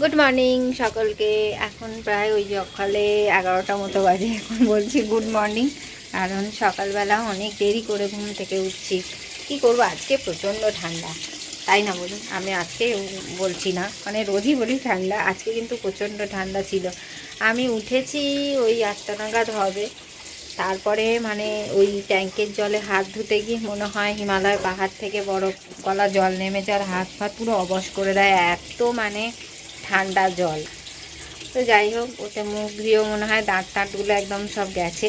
Good morning সকলকে। এখন প্রায় ওই সকালে এগারোটা মতো বাজে এখন বলছি গুড মর্নিং কারণ সকালবেলা অনেক দেরি করে ঘুম থেকে উঠছি। কি করব? আজকে প্রচণ্ড ঠান্ডা। তাই না বলুন? আমি আজকে বলছি না। মানে রোজই বলি ঠান্ডা। আজকে কিন্তু প্রচণ্ড ঠান্ডা ছিল। আমি উঠেছি ওই আটটা নাগাদ হবে। তারপরে মানে ওই ট্যাঙ্কের জলে হাত ধুতে গিয়ে মনে হয় হিমালয় পাহাড় থেকে বরফ গলা জল নেমে যার হাত ফাত পুরো অবশ করে দেয়। এত মানে ঠান্ডা জল। তো যাই হোক, ওতে মুখ দিয়েও মনে হয় দাঁত টাঁতগুলো একদম সব গেছে।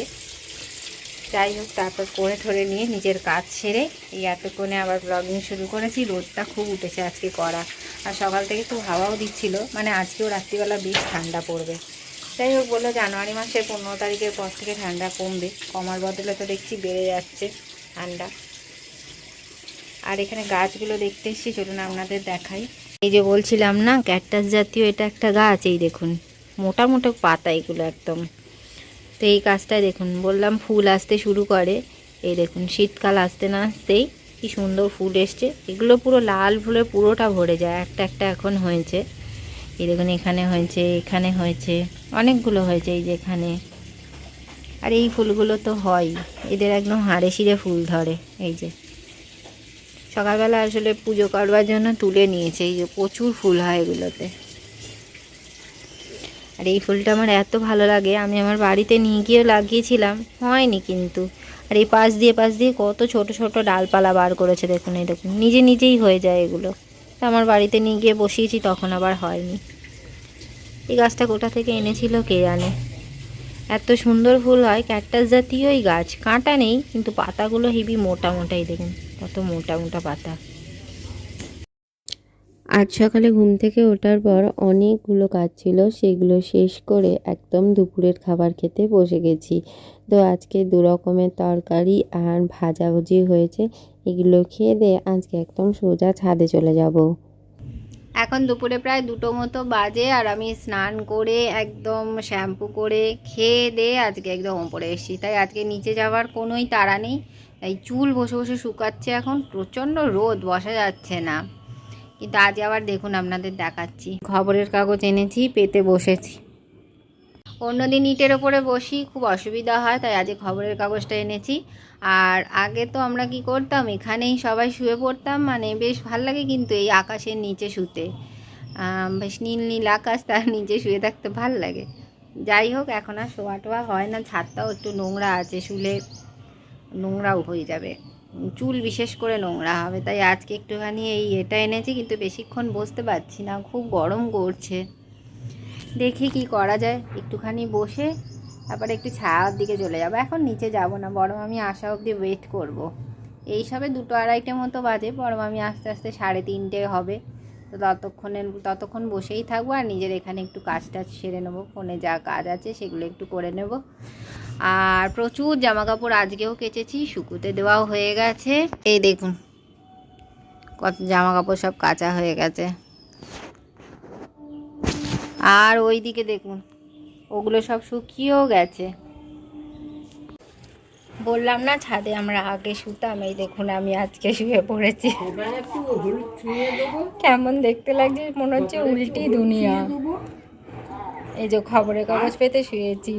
যাই হোক, তারপর করে ঠরে নিয়ে নিজের কাজ সেরে এই এতক্ষণে আবার ব্লগিং শুরু করেছি। রোদটা খুব উঠেছে আজকে করা আর সকাল থেকে খুব হাওয়াও দিচ্ছিল। মানে আজকেও রাত্রিবেলা বেশ ঠান্ডা পড়বে। যাই হোক, বলল জানুয়ারি মাসের পনেরো তারিখের পর থেকে ঠান্ডা কমবে। কমার বদলে তো দেখছি বেড়ে যাচ্ছে ঠান্ডা। আর এখানে গাছগুলো দেখতে এসেছি, চলুন আপনাদের দেখাই। এই যে বলছিলাম না, ক্যাকটাস জাতীয় এটা একটা গাছ, এই দেখুন, মোটা মোটা পাতা এগুলো একদম। তো এই গাছটায় দেখুন, বললাম ফুল আসতে শুরু করে, এই দেখুন, শীতকাল আসতে না আসতেই কি সুন্দর ফুল এসছে। এগুলো পুরো লাল ফুলে পুরোটা ভরে যায়, একটা একটা এখন হয়েছে। এই দেখুন, এখানে হয়েছে এখানে হয়েছে, অনেকগুলো হয়েছে এই যে এখানে। আর এই ফুলগুলো তো হয়, এদের একদম হাড়ে শিরে ফুল ধরে, এই যে। সকালবেলা আসলে পুজো করবার জন্য তুলে নিয়েছে, এই যে প্রচুর ফুল হয় এগুলোতে। আর এই ফুলটা আমার এত ভালো লাগে, আমি আমার বাড়িতে নিয়ে গিয়েও লাগিয়েছিলাম, হয়নি কিন্তু। আর এই পাশ দিয়ে পাশ দিয়ে কত ছোট ছোট ডালপালা বার করেছে, দেখুন এই দেখুন, নিজে নিজেই হয়ে যায় এগুলো। তা আমার বাড়িতে নিয়ে গিয়ে বসিয়েছি, তখন আবার হয়নি। এই গাছটা কোথা থেকে এনেছিল কে জানে? এত সুন্দর ফুল হয় ক্যাকটাস জাতীয়ই গাছ। কাঁটা নেই, কিন্তু পাতাগুলো হেবি মোটা মোটাই দেখুন, কত মোটা মোটা পাতা। আজ সকালে ঘুম থেকে ওঠার পর অনেকগুলো কাজ ছিল, সেগুলো শেষ করে একদম দুপুরের খাবার খেতে বসে গেছি। তো আজকে দু রকমের তরকারি আর ভাজাভুজি হয়েছে, এগুলো খেয়ে দিয়ে আজকে একদম সোজা ছাদে চলে যাব। এখন দুপুরে প্রায় দুটো মতো বাজে আর আমি স্নান করে একদম শ্যাম্পু করে খেয়ে দিয়ে আজকে একদম ওপরে এসেছি। তাই আজকে নিচে যাওয়ার কোনোই তাড়া নেই। তাই চুল বসে বসে শুকাচ্ছে এখন, প্রচণ্ড রোদ, বসা যাচ্ছে না। কিন্তু আজ আবার দেখুন আপনাদের দেখাচ্ছি। খবরের কাগজ এনেছি, পেতে বসেছি। অন্যদিন ইটের ওপরে বসি, খুব অসুবিধা হয়, তাই আজকে খবরের কাগজটা এনেছি। আর আগে তো আমরা কি করতাম, এখানেই সবাই শুয়ে পড়তাম মানে বেশ ভালো লাগে কিন্তু এই আকাশের নিচে শুতে। বেশ নীল নীল আকাশ, তার নিচে শুয়ে থাকতে ভালো লাগে। যাই হোক, এখন আর শোয়া টোয়া হয় না, ছাদটাও একটু নোংরা আছে, শুলে নোংরাও হয়ে যাবে। চুল বিশেষ করে নোংরা হবে, তাই আজকে একটুখানি এই এটা এনেছি, কিন্তু বেশিক্ষণ বসতে পারছি না, খুব গরম করছে। দেখি কি করা যায়। একটুখানি বসে, তারপরে একটু ছায়ার দিকে চলে যাব। এখন নিচে যাব না বরং আমি আসা অবধি ওয়েট করব। এই সবে দুটো আড়াইটে মতো বাজে বরং আমি আস্তে আস্তে সাড়ে তিনটে হবে। তো ততক্ষণের, ততক্ষণ বসেই থাকব আর নিজের এখানে একটু কাজ টাজ সেরে নেব। ফোনে যা কাজ আছে সেগুলো একটু করে নেব। আর প্রচুর জামা কাপড় আজকেও কেচেছি, শুকুতে দেওয়াও হয়ে গেছে। এই দেখুন, কত জামা কাপড় সব কাঁচা হয়ে গেছে। আর ওই দিকে দেখুন, ওগুলো সব শুকিয়েও গেছে। বললাম না, ছাদে আমরা আগে শুতাম, এই দেখুন আমি আজকে শুয়ে পড়েছি। কেমন দেখতে লাগছে, মনে হচ্ছে উল্টি দুনিয়া। এই যে খবরের কাগজ পেতে শুয়েছি।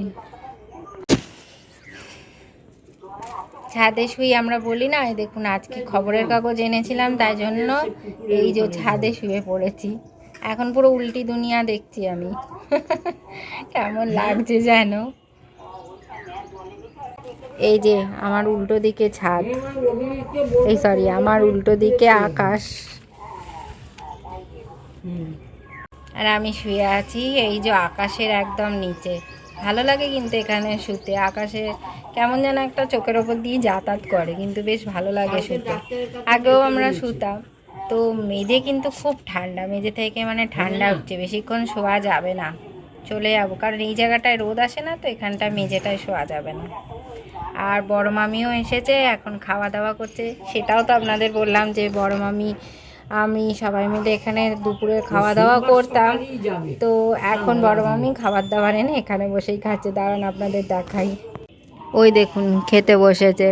ছাদে শুয়ে আমরা বলি না, এই দেখুন আজকে খবরের কাগজ এনেছিলাম, তাই জন্য এই যে ছাদে শুয়ে পড়েছি। এখন পুরো উল্টি দুনিয়া দেখছি আমি। কেমন লাগছে যেন। এই যে, আমার উল্টো দিকে ছাদ। এই সরি আমার উল্টো দিকে আকাশ। আর আমি শুয়ে আছি এই যে আকাশের একদম নিচে। ভালো লাগে কিন্তু এখানে শুতে। আকাশে কেমন যেন একটা চোখের ওপর দিয়ে যাতায়াত করে, কিন্তু বেশ ভালো লাগে শুতে। আগেও আমরা শুতাম। তো মেঝে কিন্তু খুব ঠান্ডা মেঝে থেকে মানে ঠান্ডা হচ্ছে বেশিক্ষণ শোয়া যাবে না। চলে যাব কারণ এই জায়গাটায় রোদ আসে না তো এখানটা মেঝেটায় শোয়া যাবে না। আর বড় মামিও এসেছে এখন খাওয়া দাওয়া করছে। সেটাও তো আপনাদের বললাম যে বড় মামি আমি সবাই মিলে এখানে দুপুরে খাওয়া দাওয়া করতাম। তো এখন বড় মামি খাবার দাবার এনে এখানে বসেই খাচ্ছে। দাঁড়ান আপনাদের দেখাই। ওই দেখুন খেতে বসেছে।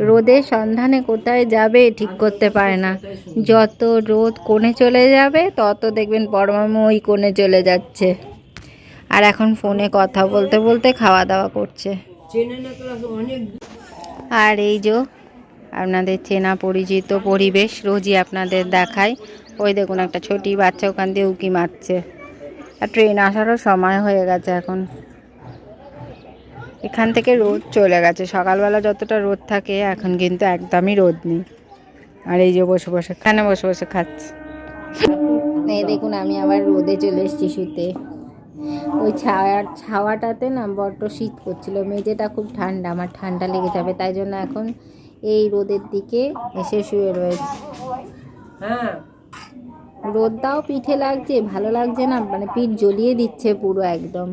রোদের সন্ধানে কোথায় যাবে ঠিক করতে পারে না। যত রোদ কোণে চলে যাবে, তত দেখবেন পরমামু ওই কোণে চলে যাচ্ছে। আর এখন ফোনে কথা বলতে বলতে খাওয়া দাওয়া করছে। আর এই যে আপনাদের চেনা পরিচিত পরিবেশ, রোজই আপনাদের দেখায় ওই দেখুন একটা ছোটি বাচ্চা ওখান দিয়ে উকি মারছে। আর ট্রেন আসারও সময় হয়ে গেছে এখন। এখান থেকে রোদ চলে গেছে। সকালবেলা যতটা রোদ থাকে এখন কিন্তু একদমই রোদ নেই। আর এই যে বসে বসে খানে বসে বসে খাচ্ছে। এই দেখুন আমি আবার রোদে চলে এসেছি শুতে। ওই ছাওয়ার ছাওয়াটাতে না বড্ড শীত করছিল। মেঝেটা খুব ঠান্ডা আমার ঠান্ডা লেগে যাবে। তাই জন্য এখন এই রোদের দিকে এসে শুয়ে রয়েছে। রোদটাও পিঠে লাগছে ভালো লাগছে না? মানে পিঠ জ্বলিয়ে দিচ্ছে পুরো একদম।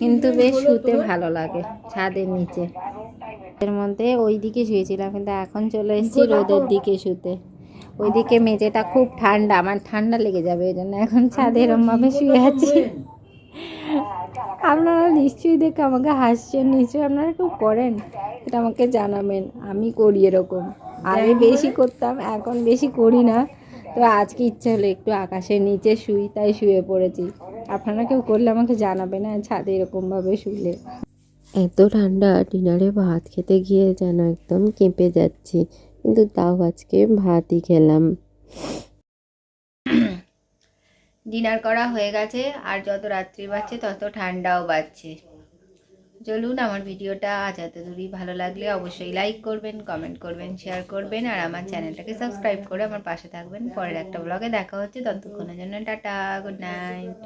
কিন্তু বেশ শুতে ভালো লাগে ছাদের নিচে। এর মধ্যে ওই দিকে শুয়েছিলাম কিন্তু এখন চলে এসেছি রোদের দিকে শুতে। ওইদিকে মেঝেটা খুব ঠান্ডা আমার ঠান্ডা লেগে যাবে ওই জন্য এখন ছাদে এরমভাবে শুয়ে আছি। আপনারা নিশ্চয়ই দেখে আমাকে হাসছেন নিশ্চয়ই আপনারা কেউ করেন এটা আমাকে জানাবেন আমি করি এরকম। আগে বেশি করতাম এখন বেশি করি না। তো আজকে ইচ্ছে হলো একটু আকাশের নিচে শুই তাই শুয়ে পড়েছি। আপনারা কেউ করলে আমাকে জানাবে না ছাদে এরকমভাবে শুলে। এত ঠান্ডা ডিনারে ভাত খেতে গিয়ে যেন একদম কেঁপে যাচ্ছি। কিন্তু তাও আজকে ভাতই খেলাম। ডিনার করা হয়ে গেছে আর যত রাত্রি বাড়ছে তত ঠান্ডাও বাড়ছে। চলুন আমার ভিডিওটা আজ এত দূরই ভালো লাগলে অবশ্যই লাইক করবেন কমেন্ট করবেন শেয়ার করবেন আর আমার চ্যানেলটাকে সাবস্ক্রাইব করে আমার পাশে থাকবেন। পরের একটা ব্লগে দেখা হচ্ছে। ততক্ষণের জন্য টাটা গুড নাইট